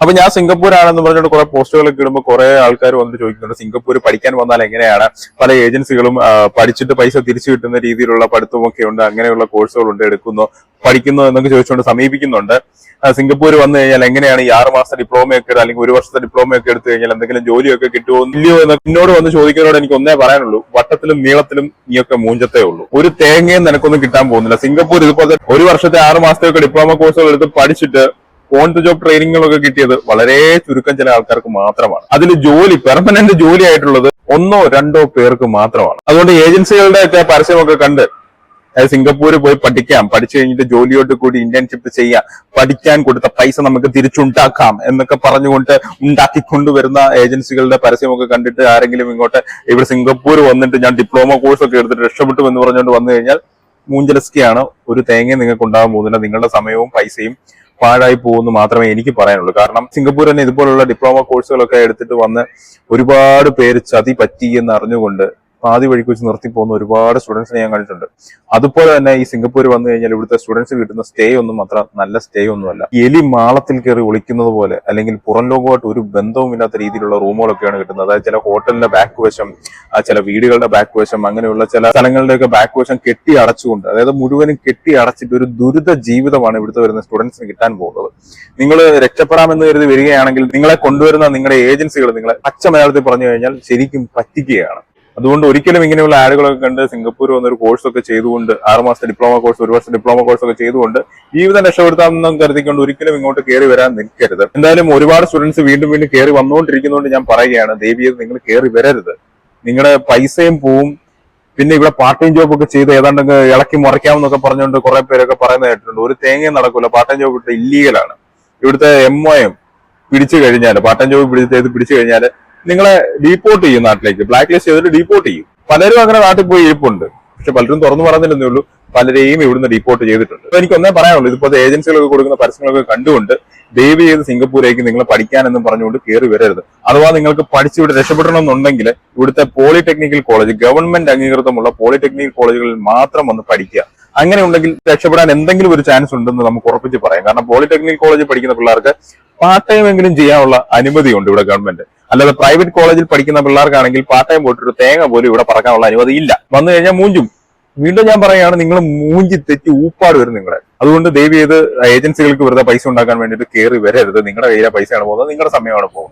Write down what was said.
അപ്പൊ ഞാൻ സിംഗപ്പൂർ ആണെന്ന് പറഞ്ഞിട്ട് കുറെ പോസ്റ്റുകളൊക്കെ ഇടുമ്പോൾ കുറെ ആൾക്കാർ വന്ന് ചോദിക്കുന്നുണ്ട്. സിംഗപ്പൂർ പഠിക്കാൻ വന്നാൽ എങ്ങനെയാണ്? പല ഏജൻസികളും പഠിച്ചിട്ട് പൈസ തിരിച്ചു കിട്ടുന്ന രീതിയിലുള്ള പഠിത്തമൊക്കെ ഉണ്ട്. അങ്ങനെയുള്ള കോഴ്സുകളുണ്ട് എടുക്കുന്നു പഠിക്കുന്നു എന്നൊക്കെ ചോദിച്ചുകൊണ്ട് സമീപിക്കുന്നുണ്ട്. സിംഗപ്പൂർ വന്നു കഴിഞ്ഞാൽ എങ്ങനെയാണ് ഈ ആറ് മാസത്തെ ഡിപ്ലോമ ഒക്കെ എടുത്ത് അല്ലെങ്കിൽ ഒരു വർഷത്തെ ഡിപ്ലോമ ഒക്കെ എടുത്തു കഴിഞ്ഞാൽ എന്തെങ്കിലും ജോലിയൊക്കെ കിട്ടുമോ ഇല്ലയോ എന്ന് എന്നോട് വന്ന് ചോദിക്കുന്നതോട് എനിക്ക് ഒന്നേ പറയാനുള്ളൂ. വട്ടത്തിലും നീളത്തിലും നീയൊക്കെ മൂഞ്ചത്തേ ഉള്ളൂ. ഒരു തേങ്ങയും നിനക്കൊന്നും കിട്ടാൻ പോകുന്നില്ല. സിംഗപ്പൂർ ഇതുപോലത്തെ ഒരു വർഷത്തെ ആറ് മാസത്തെയൊക്കെ ഡിപ്ലോമ കോഴ്സുകൾ എടുത്ത് പഠിച്ചിട്ട് ഓൺ ദ ജോബ് ട്രെയിനിങ്ങുകളൊക്കെ കിട്ടിയത് വളരെ ചുരുക്കം ചില ആൾക്കാർക്ക് മാത്രമാണ്. അതിൽ ജോലി പെർമനന്റ് ജോലി ആയിട്ടുള്ളത് ഒന്നോ രണ്ടോ പേർക്ക് മാത്രമാണ്. അതുകൊണ്ട് ഏജൻസികളുടെ ഒക്കെ പരസ്യമൊക്കെ കണ്ട് സിംഗപ്പൂർ പോയി പഠിക്കാം. പഠിച്ചു കഴിഞ്ഞിട്ട് ജോലിയോട് കൂടി ഇന്റേൺഷിപ്പ് ചെയ്യാം. പഠിക്കാൻ കൊടുത്ത പൈസ നമുക്ക് തിരിച്ചുണ്ടാക്കാം. എന്നൊക്കെ പറഞ്ഞുകൊണ്ട് ഉണ്ടാക്കിക്കൊണ്ടുവരുന്ന ഏജൻസികളുടെ പരസ്യമൊക്കെ കണ്ടിട്ട് ആരെങ്കിലും ഇങ്ങോട്ട് ഇവിടെ സിംഗപ്പൂർ വന്നിട്ട് ഞാൻ ഡിപ്ലോമ കോഴ്സ് ഒക്കെ എടുത്തിട്ട് രക്ഷപ്പെട്ടു എന്ന് പറഞ്ഞുകൊണ്ട് വന്നു കഴിഞ്ഞാൽ മൂഞ്ചലസ്കിയാണ്. ഒരു തേങ്ങ നിങ്ങൾക്ക് ഉണ്ടാകാൻ പോകുന്നില്ല. നിങ്ങളുടെ സമയവും പൈസയും പാഴായി പോകുന്നു മാത്രമേ എനിക്ക് പറയാനുള്ളൂ. കാരണം സിംഗപ്പൂർ തന്നെ ഇതുപോലുള്ള ഡിപ്ലോമ കോഴ്സുകളൊക്കെ എടുത്തിട്ട് വന്ന് ഒരുപാട് പേര് ചതി പറ്റി എന്ന് അറിഞ്ഞുകൊണ്ട് പാതി വഴിക്ക് വെച്ച് നിർത്തി പോകുന്ന ഒരുപാട് സ്റ്റുഡൻസിനെ ഞാൻ കണ്ടിട്ടുണ്ട്. അതുപോലെ തന്നെ ഈ സിംഗപ്പൂർ വന്നു കഴിഞ്ഞാൽ ഇവിടുത്തെ സ്റ്റുഡൻസ് കിട്ടുന്ന സ്റ്റേ ഒന്നും അത്ര നല്ല സ്റ്റേ ഒന്നുമല്ല. എലി മാളത്തിൽ കയറി ഒളിക്കുന്നത് പോലെ അല്ലെങ്കിൽ പുറം ലോകമായിട്ട് ഒരു ബന്ധവും ഇല്ലാത്ത രീതിയിലുള്ള റൂമുകളൊക്കെയാണ് കിട്ടുന്നത്. അതായത് ചില ഹോട്ടലിന്റെ ബാക്ക് വശം ചില വീടുകളുടെ ബാക്ക് വശം അങ്ങനെയുള്ള ചില സ്ഥലങ്ങളുടെയൊക്കെ ബാക്ക് വശം കെട്ടി അടച്ചുകൊണ്ട് അതായത് മുഴുവനും കെട്ടി അടച്ചിട്ട് ഒരു ദുരിത ജീവിതമാണ് ഇവിടുത്തെ വരുന്ന സ്റ്റുഡൻസിന് കിട്ടാൻ പോകുന്നത്. നിങ്ങൾ രക്ഷപ്പെടാമെന്ന് കരുതി വരികയാണെങ്കിൽ നിങ്ങളെ കൊണ്ടുവരുന്ന നിങ്ങളുടെ ഏജൻസികൾ നിങ്ങളെ പച്ച മലയാളത്തിൽ പറഞ്ഞു കഴിഞ്ഞാൽ ശരിക്കും പറ്റിക്കുകയാണ്. അതുകൊണ്ട് ഒരിക്കലും ഇങ്ങനെയുള്ള ആഡുകളൊക്കെ കണ്ട് സിംഗപ്പൂർ വന്നൊരു കോഴ്സൊക്കെ ചെയ്തുകൊണ്ട് ആറ് മാസത്തെ ഡിപ്ലോമ കോഴ്സ് ഒരു വർഷം ഡിപ്ലോമ കോഴ്സ് ഒക്കെ ചെയ്തുകൊണ്ട് ജീവിതം രക്ഷപ്പെടുത്താമെന്നും കരുതിക്കൊണ്ട് ഒരിക്കലും ഇങ്ങോട്ട് കയറി വരാൻ നിൽക്കരുത്. എന്തായാലും ഒരുപാട് സ്റ്റുഡൻസ് വീണ്ടും വീണ്ടും കയറി വന്നുകൊണ്ടിരിക്കുന്നതുകൊണ്ട് ഞാൻ പറയുകയാണ് ദേവിയത് നിങ്ങൾ കയറി വരരുത്. നിങ്ങളുടെ പൈസയും പോവും. പിന്നെ ഇവിടെ പാർട്ട് ടൈം ജോബ് ഒക്കെ ചെയ്ത് ഏതാണ്ട് ഇളക്കി മറിക്കാമെന്നൊക്കെ പറഞ്ഞുകൊണ്ട് കുറെ പേരൊക്കെ പറയുന്ന കേട്ടിട്ടുണ്ട്. ഒരു തേങ്ങയും നടക്കൂല പാർട്ട് ടൈം ജോബ് ഇവിടുത്തെ ഇല്ലീഗലാണ് ഇവിടുത്തെ എം ഒ എം പിടിച്ചു കഴിഞ്ഞാൽ പാർട്ട് ടൈം ജോബ് പിടിച്ചു കഴിഞ്ഞാൽ നിങ്ങളെ ഡീപ്പോർട്ട് ചെയ്യും നാട്ടിലേക്ക്. ബ്ലാക്ക് ലിസ്റ്റ് ചെയ്തിട്ട് ഡീപ്പോർട്ട് ചെയ്യും. പലരും അങ്ങനെ നാട്ടിൽ പോയി ഇരിപ്പുണ്ട്. പക്ഷെ പലരും തുറന്നു പറഞ്ഞില്ലെന്നേ ഉള്ളൂ. പലരെയും ഇവിടുന്ന് ഡീപ്പോർട്ട് ചെയ്തിട്ടുണ്ട്. എനിക്ക് ഒന്നേ പറയാനുള്ളൂ ഇതിപ്പോ ഏജൻസികളൊക്കെ കൊടുക്കുന്ന പരസ്യങ്ങളൊക്കെ കണ്ടുകൊണ്ട് ദയവ് ചെയ്ത് സിംഗപ്പൂരേക്ക് നിങ്ങൾ പഠിക്കാനെന്നും പറഞ്ഞുകൊണ്ട് കയറി വരരുത്. അഥവാ നിങ്ങൾക്ക് പഠിച്ച് ഇവിടെ രക്ഷപ്പെടണമെന്നുണ്ടെങ്കിൽ ഇവിടുത്തെ പോളിടെക്നിക്കൽ കോളേജ് ഗവൺമെന്റ് അംഗീകൃതമുള്ള പോളിടെക്നിക്കൽ കോളേജുകളിൽ മാത്രം വന്ന് പഠിക്കുക. അങ്ങനെ ഉണ്ടെങ്കിൽ രക്ഷപ്പെടാൻ എന്തെങ്കിലും ഒരു ചാൻസ് ഉണ്ടെന്ന് നമുക്ക് ഉറപ്പിച്ച് പറയാം. കാരണം പോളിടെക്നിക്കൽ കോളേജ് പഠിക്കുന്ന പിള്ളേർക്ക് പാർട്ട് ടൈം എങ്കിലും ചെയ്യാനുള്ള അനുമതിയുണ്ട് ഇവിടെ ഗവൺമെന്റ് അല്ലാതെ പ്രൈവറ്റ് കോളേജിൽ പഠിക്കുന്ന പിള്ളേർക്കാണെങ്കിൽ പാർട്ട് ടൈം പോയിട്ടൊരു തേങ്ങ പോലും ഇവിടെ പറക്കാനുള്ള അനുമതി ഇല്ല വന്നു കഴിഞ്ഞാൽ മൂഞ്ചും. വീണ്ടും ഞാൻ പറയുകയാണ് നിങ്ങൾ മൂഞ്ചി തെറ്റി ഊപ്പാട് വരും നിങ്ങളെ. അതുകൊണ്ട് ദയവ് ചെയ്ത് ഏജൻസികൾക്ക് വെറുതെ പൈസ ഉണ്ടാക്കാൻ വേണ്ടിയിട്ട് കയറി വരരുത്. നിങ്ങളുടെ കയ്യിലെ പൈസയാണ് പോകുന്നത്. നിങ്ങളുടെ സമയമാണ് പോകുന്നത്.